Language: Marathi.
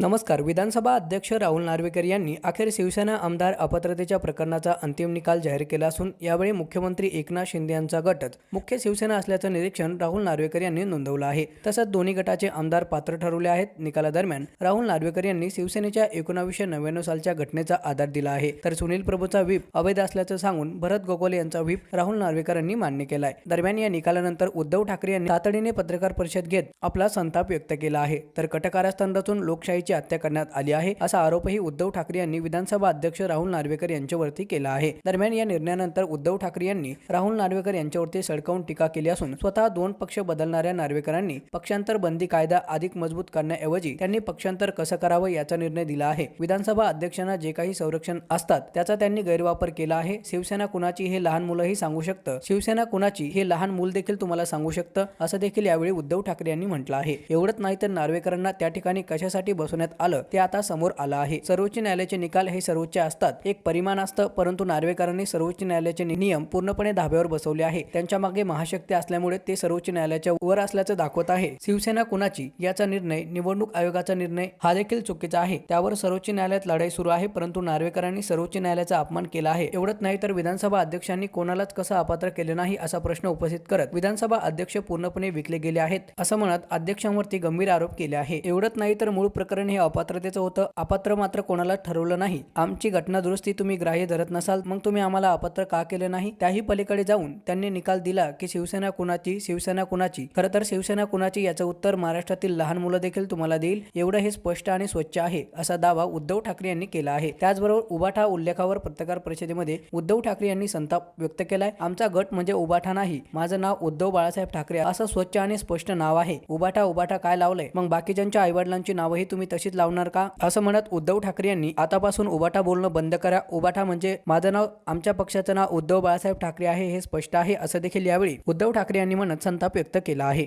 नमस्कार. विधानसभा अध्यक्ष राहुल नार्वेकर यांनी अखेर शिवसेना आमदार अपात्रतेच्या प्रकरणाचा अंतिम निकाल जाहीर केला असून यावेळी मुख्यमंत्री एकनाथ शिंदे यांचा गटच मुख्य शिवसेना असल्याचं निरीक्षण राहुल नार्वेकर यांनी नोंदवलं आहे. तसंच दोन्ही गटाचे आमदार पात्र ठरवले आहेत. निकालादरम्यान राहुल नार्वेकर यांनी शिवसेनेच्या एकोणावीसशे नव्याण्णव सालच्या घटनेचा आधार दिला आहे. तर सुनील प्रभूचा व्हीप अवैध असल्याचं सांगून भरत गोगोले यांचा व्हीप राहुल नार्वेकरांनी मान्य केलाय. दरम्यान या निकालानंतर उद्धव ठाकरे यांनी तातडीने पत्रकार परिषद घेत आपला संताप व्यक्त केला आहे. तर कटकारस्थान रचून लोकशाहीची हत्या करण्यात आली आहे असा आरोपही उद्धव ठाकरे यांनी विधानसभा अध्यक्ष राहुल नार्वेकर यांच्यावरती केला आहे. दरम्यान या निर्णयानंतर उद्धव ठाकरे यांनी राहुल नार्वेकर यांच्यावरती सडकावून टीका केली असून स्वतः दोन पक्ष बदलणाऱ्या नार्वेकरांनी पक्षांतर बंदी कायदा अधिक मजबूत करण्याऐवजी त्यांनी पक्षांतर कसं करावं याचा निर्णय दिला आहे. विधानसभा अध्यक्षांना जे काही संरक्षण असतात त्याचा त्यांनी गैरवापर केला आहे. शिवसेना कुणाची हे लहान मुलंही सांगू शकतं. शिवसेना कुणाची हे लहान मूल देखील तुम्हाला सांगू शकतं असं देखील यावेळी उद्धव ठाकरे यांनी म्हटलं आहे. एवढंच नाही तर नार्वेकरांना त्या ठिकाणी कशासाठी बसवण्यात आलं ते आता समोर आलं आहे. सर्वोच्च न्यायालयाचे निकाल हे सर्वोच्च असतात. एक परिमाण असतं परंतु नार्वेकरांनी सर्वोच्च न्यायालयाचे नियम पूर्णपणे धाब्यावर बसवले आहे. त्यांच्या मागे महाशक्ती असल्यामुळे ते सर्वोच्च न्यायालयाच्या वर असल्याचं दाखवत आहे. शिवसेना कुणाची याचा निर्णय निवडणूक आयोगाचा निर्णय हा देखील चुकीचा आहे. त्यावर सर्वोच्च न्यायालयात लढाई सुरू आहे परंतु नार्वेकरांनी सर्वोच्च न्यायालयाचा अपमान केला आहे. एवढंच नाही तर विधानसभा अध्यक्षांनी कोणालाच कसं अपात्र केले नाही असा प्रश्न उपस्थित करत विधानसभा अध्यक्ष पूर्णपणे विकले गेले आहेत असं म्हणत अध्यक्षांवरती गंभीर आरोप केले आहे. एवढंच नाही तर मूळ प्रकरण हे अपात्रतेचं होतं. अपात्र मात्र कोणाला ठरवलं नाही. आमची घटना दुरुस्ती तुम्ही ग्राह्य धरत नसाल मग तुम्ही आम्हाला अपात्र का केले नाही? त्याही पलीकडे जाऊन त्यांनी निकाल दिला की शिवसेना कुणाची? शिवसेना कुणाची? खरं तर शिवसेना कुणाची याचं उत्तर महाराष्ट्रातील लहान मुलं देखील तुम्हाला देईल. एवढं हे स्पष्ट आणि स्वच्छ आहे असा दावा उद्धव ठाकरे यांनी केला आहे. त्याचबरोबर उबाठा उल्लेखावर पत्रकार परिषदेमध्ये उद्धव ठाकरे यांनी संताप व्यक्त केलाय. आमचा गट म्हणजे उबाठा नाही. माझं नाव उद्धव बाळासाहेब ठाकरे असं स्वच्छ आणि स्पष्ट नाव आहे. उबाठा उबाठा काय लावलंय? मग बाकीच्यांच्या आईवडिलांची नावही तुम्ही तशीच लावणार का? असं म्हणत उद्धव ठाकरे यांनी आतापासून उबाठा बोलणं बंद करा. उबाठा म्हणजे माझं नाव आमच्या पक्षाचं नाव उद्धव बाळासाहेब ठाकरे आहे हे स्पष्ट आहे असं देखील यावेळी उद्धव ठाकरे यांनी म्हणत संताप व्यक्त केला आहे.